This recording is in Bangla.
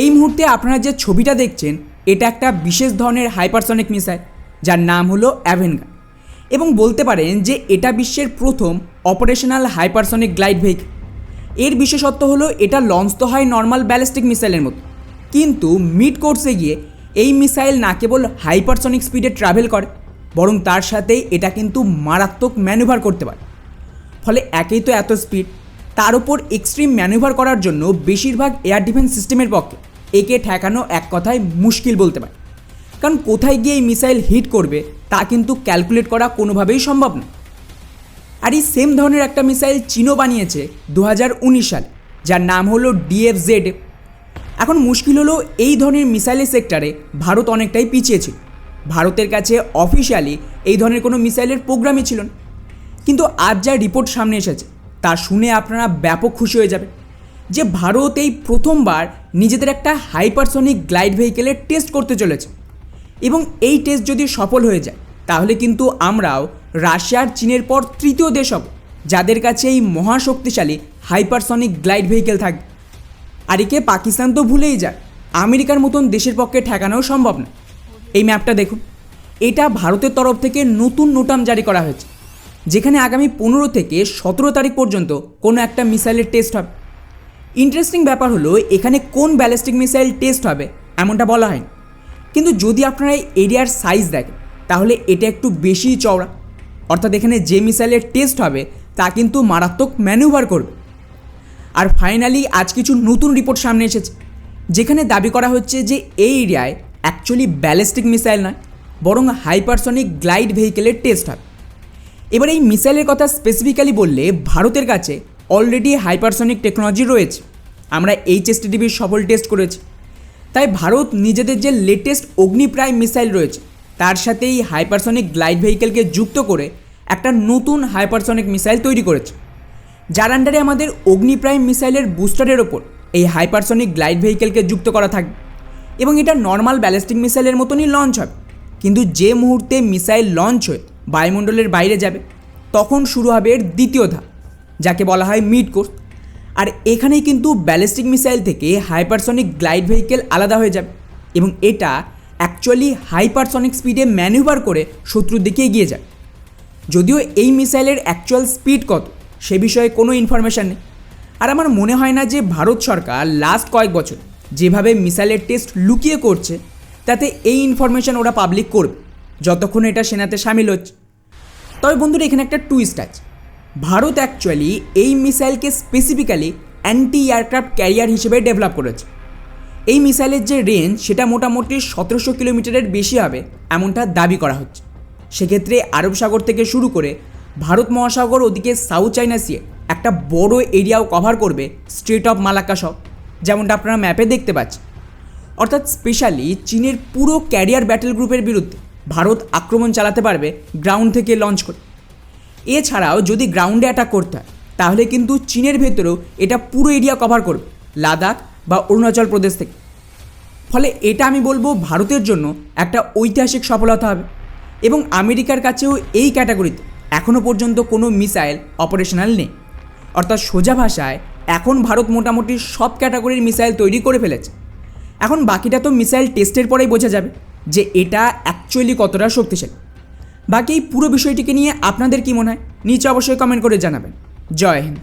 এই মুহূর্তে আপনারা যে ছবিটা দেখছেন, এটা একটা বিশেষ ধরনের হাইপারসনিক মিসাইল, যার নাম হলো অ্যাভেনগা। এবং বলতে পারেন যে এটা বিশ্বের প্রথম অপারেশনাল হাইপারসনিক গ্লাইড ভেহিকল। এর বিশেষত্ব হলো এটা লঞ্চ তো হয় নর্মাল ব্যালিস্টিক মিসাইলের মতো। কিন্তু মিড কোর্সে গিয়ে এই মিসাইল না কেবল হাইপারসনিক স্পিডে ট্রাভেল করে, বরং তার সাথেই এটা কিন্তু মারাত্মক ম্যানুভার করতে পারে। ফলে একেই তো এত স্পিড, তার উপর এক্সট্রিম ম্যানুভার করার জন্য বেশিরভাগ এয়ার ডিফেন্স সিস্টেমের পক্ষে। একে ঠেকানো এক কথায় মুশকিল বলতে পারে। কারণ কোথায় গিয়ে এই মিসাইল হিট করবে, তা কিন্তু ক্যালকুলেট করা কোনোভাবেই সম্ভব না। আর এই সেম ধরনের একটা মিসাইল চীনও বানিয়েছে দু হাজার উনিশ সালে, যার নাম হলো ডিএফজেড। এখন মুশকিল হলো এই ধরনের মিসাইলের সেক্টরে ভারত অনেকটাই পিছিয়ে ছিল। ভারতের কাছে অফিসিয়ালি এই ধরনের কোনো মিসাইলের প্রোগ্রামই ছিল না। কিন্তু আজ যা রিপোর্ট সামনে এসেছে, তা শুনে আপনারা ব্যাপক খুশি হয়ে যাবে যে ভারত এই প্রথমবার নিজেদের একটা হাইপারসনিক গ্লাইড ভেহিকেলের টেস্ট করতে চলেছে। এবং এই টেস্ট যদি সফল হয়ে যায়, তাহলে কিন্তু আমরাও রাশিয়ার চীনের পর তৃতীয় দেশ হব, যাদের কাছে এই মহাশক্তিশালী হাইপারসনিক গ্লাইড ভেহিকেল থাকবে। আর একে পাকিস্তান তো ভুলেই যায়, আমেরিকার মতন দেশের পক্ষে ঠেকানোও সম্ভব না এই ম্যাপটা দেখুন। এটা ভারতের তরফ থেকে নতুন নোটাম জারি করা হয়েছে, যেখানে আগামী পনেরো থেকে সতেরো তারিখ পর্যন্ত কোনো একটা মিসাইলের টেস্ট হবে। ইন্টারেস্টিং ব্যাপার হলো, এখানে কোন ব্যালিস্টিক মিসাইল টেস্ট হবে, এমনটা বলা হয়নি। কিন্তু যদি আপনারা এরিয়ার সাইজ দেখেন, তাহলে এটা একটু বেশি চওড়া। অর্থাৎ এখানে যে মিসাইলের টেস্ট হবে, তা কিন্তু মারাত্মক ম্যানুভার করবে। আর ফাইনালি আজ কিছু নতুন রিপোর্ট সামনে এসেছে, যেখানে দাবি করা হচ্ছে যে এই এরিয়ায় অ্যাকচুয়ালি ব্যালিস্টিক মিসাইল নয়, বরং হাইপারসনিক গ্লাইড ভেহিকেলের টেস্ট হবে। এবার এই মিসাইলের কথা স্পেসিফিক্যালি বললে, ভারতের কাছে অলরেডি হাইপারসনিক টেকনোলজি রয়েছে। আমরা এইচএসটিডিবির সফল টেস্ট করেছি। তাই ভারত নিজেদের যে লেটেস্ট অগ্নিপ্রায় মিসাইল রয়েছে, তার সাথে এই হাইপারসনিক গ্লাইড ভেহিকেলকে যুক্ত করে একটা নতুন হাইপারসনিক মিসাইল তৈরি করেছে। যার আন্ডারে আমাদের অগ্নিপ্রাইম মিসাইলের বুস্টারের ওপর এই হাইপারসনিক গ্লাইড ভেহিকেলকে যুক্ত করা থাকবে। এবং এটা নর্মাল ব্যালিস্টিক মিসাইলের মতনই লঞ্চ হবে। কিন্তু যে মুহূর্তে মিসাইল লঞ্চ হয়ে বায়ুমণ্ডলের বাইরে যাবে, তখন শুরু হবে এর দ্বিতীয় ধাপ। যাকে বলা হয় মিড কোর্স। আর এখানেই কিন্তু ব্যালিস্টিক মিসাইল থেকে হাইপারসনিক গ্লাইড ভেহিকেল আলাদা হয়ে যাবে এবং এটা অ্যাকচুয়ালি হাইপারসনিক স্পিডে ম্যানুভার করে শত্রুর দিকে এগিয়ে যায়। যদিও এই মিসাইলের অ্যাকচুয়াল স্পিড কত সে বিষয়ে কোনো ইনফরমেশান নেই। আর আমার মনে হয় না যে ভারত সরকার লাস্ট কয়েক বছর যেভাবে মিসাইলের টেস্ট লুকিয়ে করছে, তাতে এই ইনফরমেশান ওরা পাবলিক করবে, যতক্ষণ এটা সেনাতে সামিল হচ্ছে। তবে বন্ধুরা, এখানে একটা টুইস্ট আছে। ভারত অ্যাকচুয়ালি এই মিসাইলকে স্পেসিফিক্যালি অ্যান্টি এয়ারক্রাফট ক্যারিয়ার হিসেবে ডেভেলপ করেছে। এই মিসাইলের যে রেঞ্জ সেটা মোটামুটি সতেরোশো কিলোমিটারের বেশি হবে, এমনটা দাবি করা হচ্ছে। সেক্ষেত্রে আরব সাগর থেকে শুরু করে ভারত মহাসাগর ওদিকে সাউথ চাইনা সিয়ে একটা বড় এরিয়াও কভার করবে স্ট্রেট অফ মালাক্কা সহ, যেমনটা আপনারা ম্যাপে দেখতে পাচ্ছেন। অর্থাৎ স্পেশালি চীনের পুরো ক্যারিয়ার ব্যাটেল গ্রুপের বিরুদ্ধে ভারত আক্রমণ চালাতে পারবে গ্রাউন্ড থেকে লঞ্চ করে। এছাড়াও যদি গ্রাউন্ডে অ্যাটাক করতে হয়, তাহলে কিন্তু চীনের ভেতরেও এটা পুরো এরিয়া কভার করবে, লাদাখ বা অরুণাচল প্রদেশ থেকে। ফলে এটা আমি বলব ভারতের জন্য একটা ঐতিহাসিক সফলতা হবে। এবং আমেরিকার কাছেও এই ক্যাটাগরিতে এখনও পর্যন্ত কোনো মিসাইল অপারেশনাল নেই। অর্থাৎ সোজা ভাষায়, এখন ভারত মোটামুটি সব ক্যাটাগরির মিসাইল তৈরি করে ফেলেছে। এখন বাকিটা তো মিসাইল টেস্টের পরেই বোঝা যাবে যে এটা অ্যাকচুয়ালি কতটা শক্তিশালী। বাকি এই পুরো বিষয়টিকে নিয়ে আপনাদের কী মনে হয়? নিচে অবশ্যই কমেন্ট করে জানাবেন। জয় হিন্দ।